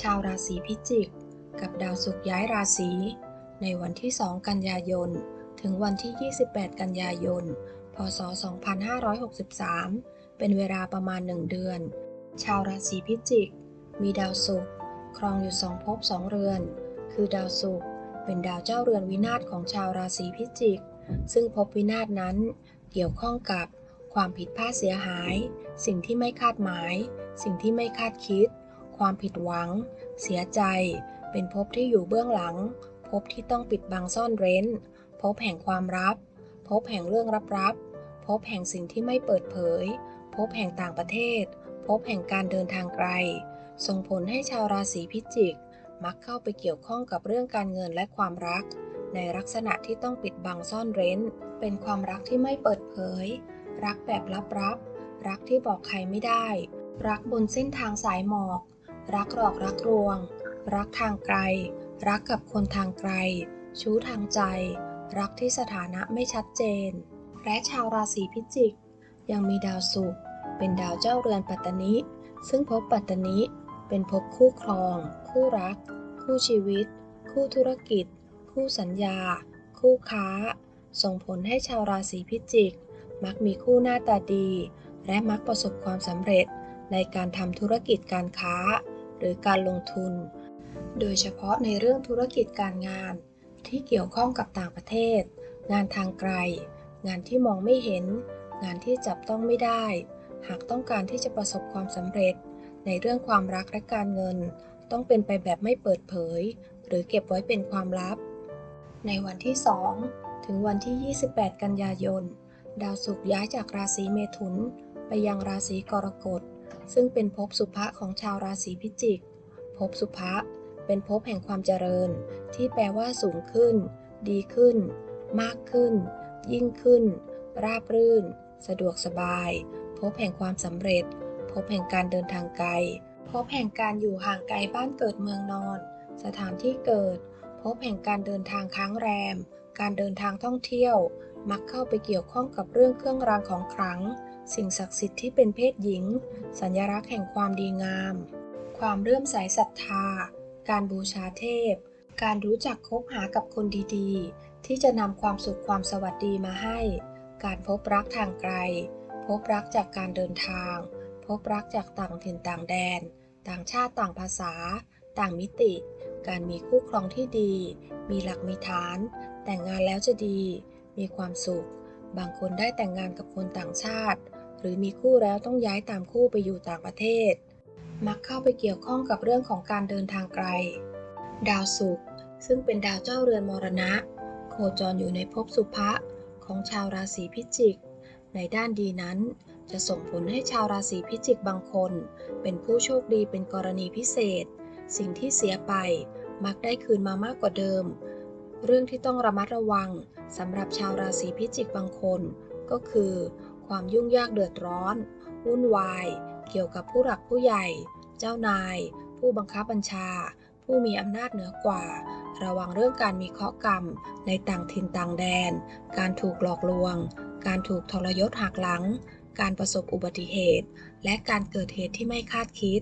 ชาวราศีพิจิก กับดาวศุกร์ย้ายราศีในวันที่ 2 กันยายน ถึงวันที่ 28 กันยายน พศ 2563 เป็นเวลาประมาณ 1 เดือน ชาวราศีพิจิก มีดาวศุกร์ครองอยู่สองภพสองเรือน คือดาวศุกร์เป็นดาวเจ้าเรือนวินาศของชาวราศีพิจิก ซึ่งภพวินาศนั้นเกี่ยวข้องกับความผิดพลาดเสียหาย สิ่งที่ไม่คาดหมาย สิ่งที่ไม่คาดคิด ความผิดหวัง เสียใจ เป็นภพที่อยู่เบื้องหลัง ภพที่ต้องปิดบังซ่อนเร้น ภพแห่งความลับ ภพแห่งเรื่องลับๆ ภพแห่งสิ่งที่ไม่เปิดเผย ภพแห่งต่างประเทศ ภพแห่งการเดินทางไกล ส่งผลให้ชาวราศีพิจิก มักเข้าไปเกี่ยวข้องกับเรื่องการเงินและความรัก ในลักษณะที่ต้องปิดบังซ่อนเร้น เป็นความรักที่ไม่เปิดเผย รักแบบลับๆ รักที่บอกใครไม่ได้รักบนเส้นทางสายหมอก รักหลอกรักลวง รักทางไกล รักกับคนทางไกล ชู้ทางใจ รักที่สถานะไม่ชัดเจน และชาวราศีพิจิก ยังมีดาวศุกร์เป็นดาวเจ้าเรือนปัตตนิซึ่งภพปัตตนิเป็นภพคู่ครอง คู่รัก คู่ชีวิต คู่ธุรกิจ คู่สัญญา คู่ค้า ส่งผลให้ชาวราศีพิจิก มักมีคู่หน้าตาดี และมักประสบความสำเร็จในการทำธุรกิจการค้า หรือการลงทุน โดยเฉพาะในเรื่องธุรกิจการงาน ที่เกี่ยวข้องกับต่างประเทศ งานทางไกล งานที่มองไม่เห็น งานที่จับต้องไม่ได้ หากต้องการที่จะประสบความสำเร็จ ในเรื่องความรักและการเงิน ต้องเป็นไปแบบไม่เปิดเผย หรือเก็บไว้เป็นความลับ ในวันที่ 2 ถึงวันที่ 28 กันยายน ดาวศุกร์ย้ายจากราศีเมถุน ไปยังราศีกรกฎ ซึ่งเป็นภพสุภะของชาวราศีพิจิกภพสุภะเป็นภพแห่งความเจริญ ที่แปลว่าสูงขึ้น ดีขึ้น มากขึ้น ยิ่งขึ้น ราบรื่น สะดวกสบายภพแห่งความสำเร็จภพแห่งการเดินทางไกลภพแห่งการอยู่ห่างไกลบ้านเกิดเมืองนอน สถานที่เกิดภพแห่งการเดินทางค้างแรม การเดินทางท่องเที่ยว มักเข้าไปเกี่ยวข้องกับเรื่องเครื่องรางของขลัง สิ่งศักดิ์สิทธิ์ที่เป็นเพศหญิง สัญลักษณ์แห่งความดีงาม ความเลื่อมใสศรัทธา การบูชาเทพ การรู้จักคบหากับคนดีๆ ที่จะนำความสุขความสวัสดีมาให้ การพบรักทางไกล พบรักจากการเดินทาง พบรักจากต่างถิ่นต่างแดน ต่างชาติต่างภาษา ต่างมิติ การมีคู่ครองที่ดี มีหลักมีฐาน แต่งงานแล้วจะดี มีความสุขบางคนได้แต่งงานกับคนต่างชาติ หรือมีคู่แล้วต้องย้ายตามคู่ไปอยู่ต่างประเทศ มักเข้าไปเกี่ยวข้องกับเรื่องของการเดินทางไกล ดาวศุกร์ซึ่งเป็นดาวเจ้าเรือนมรณะ โคจรอยู่ในภพสุภะของชาวราศีพิจิก ในด้านดีนั้น จะส่งผลให้ชาวราศีพิจิกบางคน เป็นผู้โชคดีเป็นกรณีพิเศษ สิ่งที่เสียไปมักได้คืนมามากกว่าเดิม เรื่องที่ต้องระมัดระวังสำหรับชาวราศีพิจิกบางคน ก็คือ ความยุ่งยากเดือดร้อน วุ่นวาย เกี่ยวกับผู้หลักผู้ใหญ่ เจ้านาย ผู้บังคับบัญชา ผู้มีอำนาจเหนือกว่า ระวังเรื่องการมีเคราะห์กรรม ในต่างถิ่นต่างแดน การถูกหลอกลวง การถูกทรยศหักหลัง การประสบอุบัติเหตุ และการเกิดเหตุที่ไม่คาดคิด